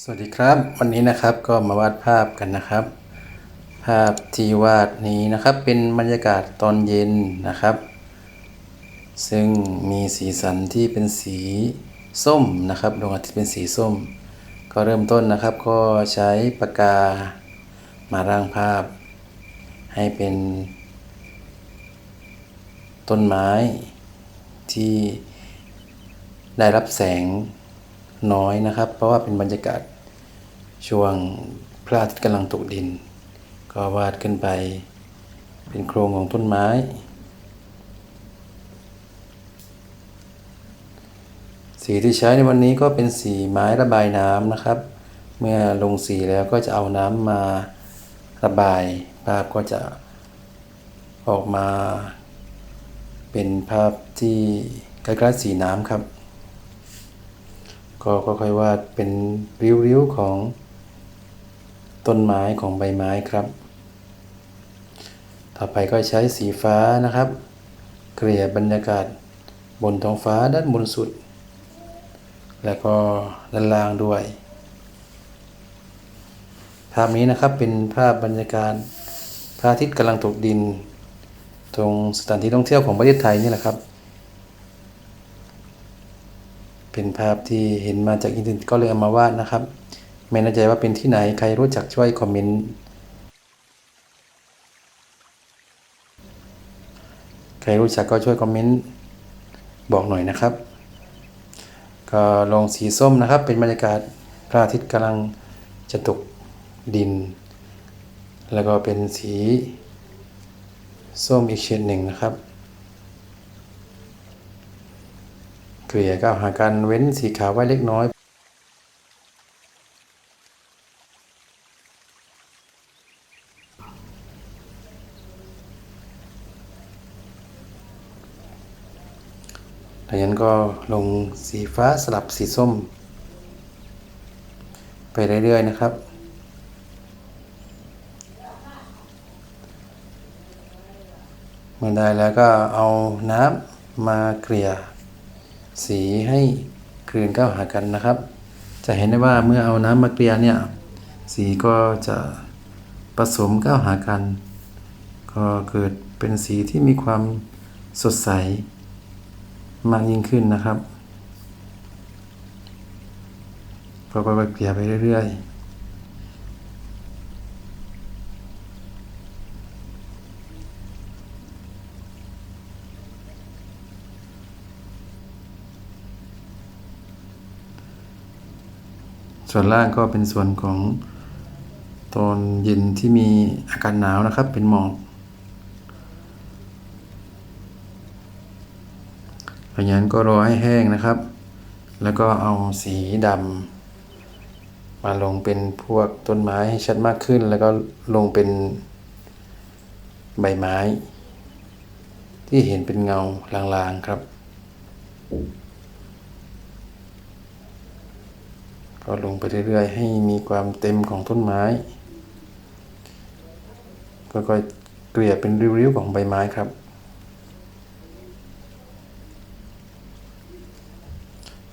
สวัสดีครับวันนี้นะครับก็มาวาดภาพกันนะครับ ภาพที่วาดนี้นะครับเป็นบรรยากาศตอนเย็นนะครับ ซึ่งมีสีสันที่เป็นสีส้มนะครับดวงอาทิตย์เป็นสีส้ม ก็เริ่มต้นนะครับ ก็ใช้ปากกามาร่างภาพ ให้เป็น ต้นไม้ที่ได้รับแสง น้อยนะครับ เพราะว่าเป็นบรรยากาศช่วงพระอาทิตย์กำลังตกดิน ก็วาดขึ้นไปเป็นโครงของต้นไม้ สีที่ใช้ในวันนี้ก็เป็นสีไม้ระบายน้ำนะครับ เมื่อลงสีแล้วก็จะเอาน้ำมาระบายภาพก็จะออกมาเป็นภาพที่ใกล้ๆสีน้ำครับ ก็ค่อยๆวาดเป็นริ้วๆของต้นไม้ของใบไม้ครับ ต่อไปก็ใช้สีฟ้านะครับ เกลี่ยบรรยากาศบนท้องฟ้าด้านบนสุด แล้วก็ด้านล่างด้วย ภาพนี้นะครับเป็นภาพบรรยากาศพระอาทิตย์กำลังตกดิน ตรงสถานที่ท่องเที่ยวของประเทศไทยนี่แหละครับ เป็นภาพที่เห็นมาจากอินเทอร์เน็ตก็เลยเอามาวาดนะครับ ไม่แน่ใจว่าเป็นที่ไหนใครรู้จักช่วยคอมเมนต์ใครรู้จักก็ช่วยคอมเมนต์บอกหน่อยนะครับ ก็ลงสีส้มนะครับ เป็นบรรยากาศพระอาทิตย์กำลังจะตกดิน แล้วก็เป็นสีส้มอีกเฉดหนึ่งนะครับ เกลี่ยก็หาการเว้นสีขาวไว้เล็กน้อยจากนั้นก็ลงสีฟ้าสลับสีส้ม ไปเรื่อยๆนะครับ เมื่อได้แล้วก็เอาน้ำมาเกลี่ย สีให้กลืนเข้าหากันนะครับ จะเห็นได้ว่าเมื่อเอาน้ำมาเกลี่ยเนี่ยสีก็จะผสมเข้าหากัน ก็เกิดเป็นสีที่มีความสดใสมากยิ่งขึ้นนะครับก็ค่อไปเกลี่ยไปเรื่อยๆ ส่วนล่างก็เป็นส่วนของตอนเย็นที่มีอากาศหนาวนะครับ เป็นหมอกหลังจากนั้นก็รอให้แห้งนะครับ แล้วก็เอาสีดำมาลงเป็นพวกต้นไม้ให้ชัดมากขึ้น แล้วก็ลงเป็นใบไม้ ที่เห็นเป็นเงาลางๆครับ ก็ลงไปเรื่อยๆ ให้มีความเต็มของต้นไม้ค่อยๆเกลี่ยเป็นริ้วๆของใบไม้ครับ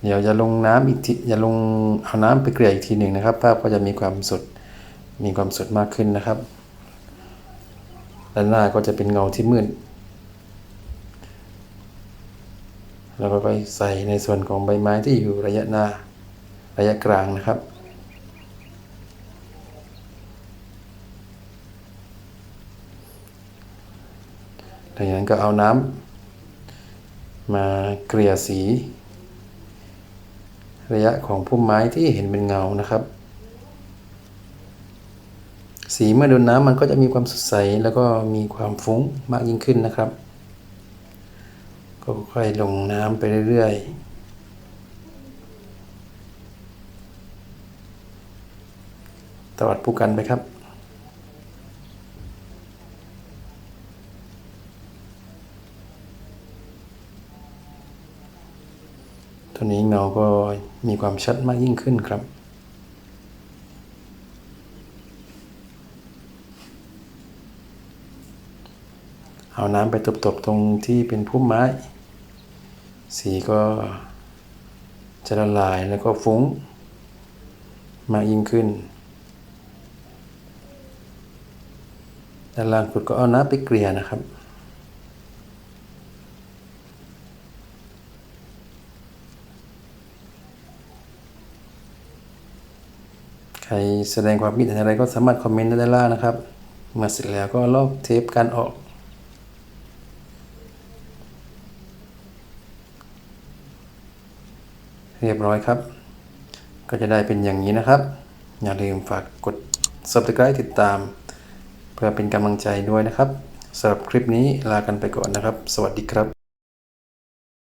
เดี๋ยวจะลงน้ำอีกทีอย่าลงเอาน้ำไปเกลี่ยอีกทีหนึ่งนะครับ ภาพก็จะมีความสดมีความสดมากขึ้นนะครับด้านหน้าก็จะเป็นเงาที่มืดแล้วก็ไปใส่ในส่วนของใบไม้ที่อยู่ระยะหน้า ระยะกลางนะครับหลังจากนั้นก็เอาน้ำมาเกลี่ยสี ระยะของพุ่มไม้ที่เห็นเป็นเงานะครับ สีเมื่อโดนน้ำมันก็จะมีความสดใสแล้วก็มีความฟุ้งมากยิ่งขึ้นนะครับ ก็ค่อยลงน้ำไปเรื่อยๆ ตวัดผู้กันไปครับ ตัวนี้เงาก็มีความชัดมากยิ่งขึ้นครับเอาน้ำไปตบๆตรงที่เป็นพุ่มไม้ สีก็จะละลายแล้วก็ฟุ้งมากยิ่งขึ้น ด้านล่างสุดก็เอาน้ำไปเกลี่ยนะครับ ใครแสดงความคิดเห็นอะไรก็สามารถคอมเมนต์ได้ด้านล่างนะครับเมื่อเสร็จแล้วก็ลอกเทปกันออกเรียบร้อยครับ ก็จะได้เป็นอย่างนี้นะครับ อย่าลืมฝากกด subscribe ติดตาม เพื่อเป็นกำลังใจด้วยนะครับสำหรับคลิปนี้ลากันไปก่อนนะครับ สวัสดีครับ